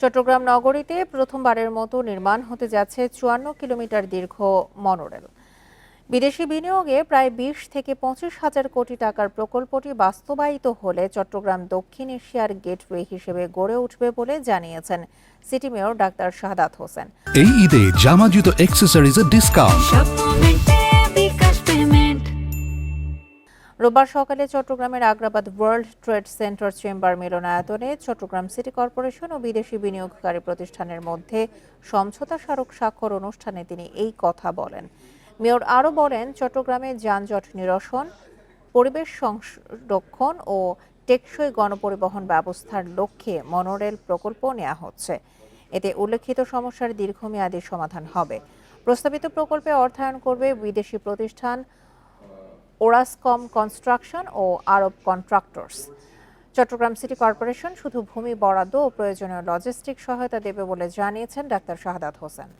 চট্টগ্রাম নগরীতে প্রথমবারের মতো নির্মাণ হতে যাচ্ছে চুয়ান্ন কিলোমিটার দীর্ঘ মনোরেল। বিদেশি বিনিয়োগে প্রায় বিশ থেকে পঁচিশ হাজার কোটি টাকার প্রকল্পটি বাস্তবায়িত হলে চট্টগ্রাম দক্ষিণ এশিয়ার গেটওয়ে হিসেবে গড়ে উঠবে বলে জানিয়েছেন city mayor doctor Shahadat Hossain. এই ঈদে জামা জুতো অ্যাক্সেসরিজের ডিসকাউন্ট রোববার সকালে চট্টগ্রামের Agrabad world trade center chamber মিলনায়তনে চট্টগ্রাম সিটি কর্পোরেশন ও বিদেশি বিনিয়োগকারী প্রতিষ্ঠানের মধ্যে সমঝোতা স্মারক স্বাক্ষর অনুষ্ঠানে তিনি এই কথা বলেন। মেয়র আরও বলেন, চট্টগ্রামে যানজট নিরসন, পরিবেশ সংরক্ষণ ও টেকসই গণপরিবহন ব্যবস্থার লক্ষ্যে মনোরেল প্রকল্প নেওয়া হচ্ছে। এতে উল্লেখিত সমস্যার দীর্ঘমেয়াদী সমাধান হবে। প্রস্তাবিত প্রকল্পে অর্থায়ন করবে বিদেশি প্রতিষ্ঠান ওরাসকম কনস্ট্রাকশন ও Arab contractors Chattogram city corporation শুধু ভূমি বরাদ্দ ও প্রয়োজনীয় লজিস্টিক সহায়তা দেবে বলে জানিয়েছেন ডাক্তার শাহাদাত হোসেন।